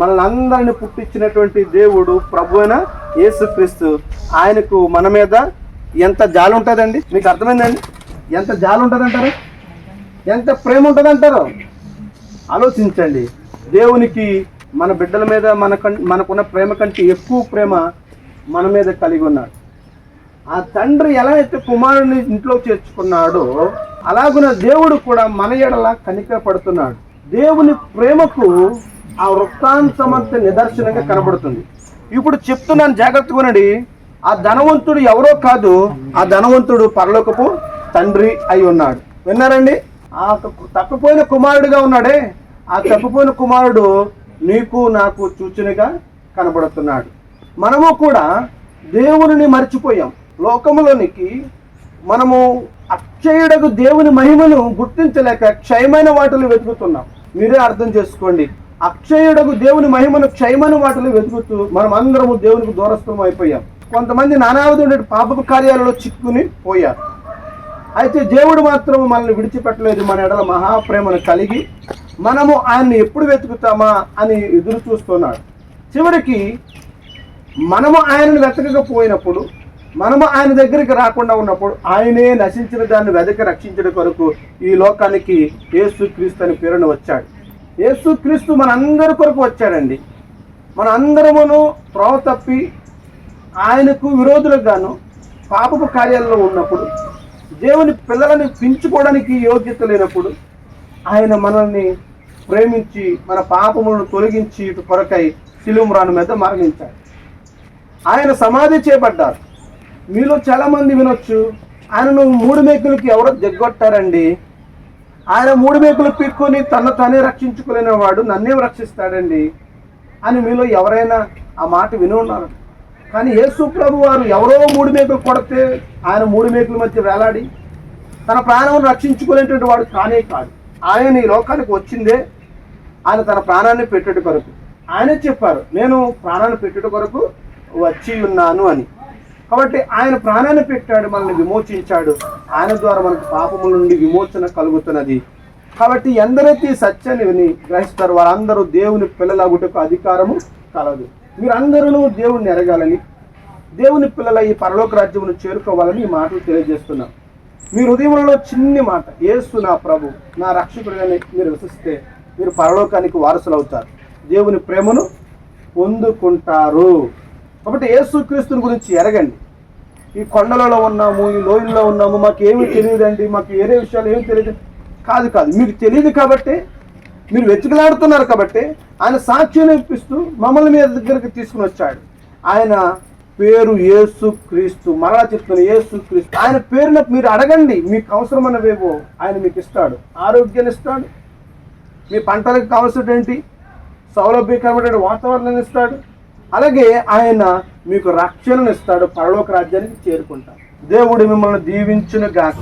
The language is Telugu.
మనల్ని అందరిని పుట్టించినటువంటి దేవుడు ప్రభు అయిన యేసుక్రీస్తు. ఆయనకు మన మీద ఎంత జాలి ఉంటుందండి? మీకు అర్థమైందండి? ఎంత జాలి ఉంటుందంటారు? ఎంత ప్రేమ ఉంటుందంటారు? ఆలోచించండి. దేవునికి మన బిడ్డల మీద మన మనకున్న ప్రేమ కంటే ఎక్కువ ప్రేమ మన మీద కలిగి ఉన్నాడు. ఆ తండ్రి ఎలా అయితే కుమారుని ఇంట్లో చేర్చుకున్నాడో అలాగున దేవుడు కూడా మన ఎడల కనిక పడుతున్నాడు దేవుని ప్రేమకు ఆ వృత్తాంతమంత నిదర్శనంగా కనబడుతుంది. ఇప్పుడు చెప్తున్నాను జాగ్రత్తగా ఆ ధనవంతుడు ఎవరో కాదు ఆ ధనవంతుడు పరలోకపు తండ్రి అయి ఉన్నాడు. విన్నారండి? ఆ తప్పిపోయిన కుమారుడిగా ఉన్నాడే. ఆ తప్పిపోయిన కుమారుడు నీకు నాకు సూచనగా కనబడుతున్నాడు. మనము కూడా దేవుని మర్చిపోయాం. లోకములోనికి మనము అక్షయుడకు దేవుని మహిమను గుర్తించలేక క్షయమైన వాటిని వెతుకుతున్నాం. మీరే అర్థం చేసుకోండి. అక్షయుడకు దేవుని మహిమను క్షయమైన వాటిని వెతుకుతూ మనం అందరము దేవునికి దూరస్థం అయిపోయాం. కొంతమంది నానావిధ పాపపు కార్యాలలో చిక్కుని పోయారు. అయితే దేవుడు మాత్రం మనల్ని విడిచిపెట్టలేదు. మన ఎడల మహాప్రేమను కలిగి మనము ఆయన్ని ఎప్పుడు వెతుకుతామా అని ఎదురు చూస్తున్నాడు. చివరికి మనము ఆయనను వెతకకపోయినప్పుడు మనము ఆయన దగ్గరికి రాకుండా ఉన్నప్పుడు ఆయనే నశించిన దాన్ని వెదకి రక్షించడం కొరకు ఈ లోకానికి యేసుక్రీస్తు అని పేరును వచ్చాడు. యేసుక్రీస్తు మనందరి కొరకు వచ్చాడండి. మన అందరమును త్రోవ తప్పి ఆయనకు విరోధులకు గాను పాపపు కార్యాలలో ఉన్నప్పుడు దేవుని పిల్లలని పెంచుకోవడానికి యోగ్యత లేనప్పుడు ఆయన మనల్ని ప్రేమించి మన పాపములను తొలగించి ఇటు కొరకై శిలుమ్రాను మీద మరణించాడు. ఆయన సమాధి చేపడ్డారు మీలో చాలా మంది వినొచ్చు ఆయనను మూడు మేకులకి ఎవరో జగ్గొట్టారండి ఆయన మూడు మేకులు పిక్కుని తన తానే రక్షించుకోలేని వాడు నన్నేం రక్షిస్తాడండి అని మీలో ఎవరైనా ఆ మాట విని ఉన్నారు. కానీ యేసు ప్రభు వారు ఎవరో మూడు మేకులు కొడితే ఆయన మూడు మేకుల మధ్య వేలాడి తన ప్రాణం రక్షించుకునేటువంటి వాడు కానే కాదు ఆయన ఈ లోకానికి వచ్చిందే. ఆయన తన ప్రాణాన్ని పెట్టుట కొరకు. ఆయనే చెప్పారు నేను ప్రాణాన్ని పెట్టుట కొరకు వచ్చి ఉన్నాను అని. కాబట్టి ఆయన ప్రాణాన్ని పెట్టాడు మనల్ని విమోచించాడు. ఆయన ద్వారా మనకు పాపముల నుండి విమోచన కలుగుతున్నది. కాబట్టి ఎందరైతే సత్యాన్ని గ్రహిస్తారు వారందరూ దేవుని పిల్లలగుటకు అధికారము కలదు. మీరందరూ దేవుణ్ణి ఎరగాలని దేవుని పిల్లల ఈ పరలోక రాజ్యమును చేరుకోవాలని ఈ మాటలు తెలియజేస్తున్నాం. మీ హృదయంలో చిన్ని మాట ఏసు నా ప్రభు నా రక్షకుడిని మీరు విశ్వసిస్తే మీరు పరలోకానికి వారసులు అవుతారు దేవుని ప్రేమను పొందుకుంటారు. కాబట్టి యేసుక్రీస్తుని గురించి ఎరగండి. ఈ కొండలలో ఉన్నాము ఈ లోయల్లో ఉన్నాము మాకు ఏమీ తెలియదండి మాకు వేరే విషయాలు ఏమి తెలియదు. కాదు కాదు. మీకు తెలియదు కాబట్టి మీరు వెతుకులాడుతున్నారు కాబట్టి ఆయన సాక్ష్యం ఇప్పిస్తూ మమ్మల్ని మీ దగ్గరికి తీసుకుని వచ్చాడు. ఆయన పేరు యేసు క్రీస్తు. మరలా చెప్తున్న యేసు క్రీస్తు. ఆయన పేరున మీరు అడగండి. మీకు అవసరమైనవేవో ఆయన మీకు ఇస్తాడు. ఆరోగ్యాన్ని ఇస్తాడు. మీ పంటలకు కావాల్సిన ఏంటి సౌలభ్యకరమైన వాతావరణాన్ని ఇస్తాడు. అలాగే ఆయన మీకు రక్షణను ఇస్తాడు పరలోక రాజ్యానికి చేరుకుంటాడు. దేవుడు మిమ్మల్ని దీవించును గాక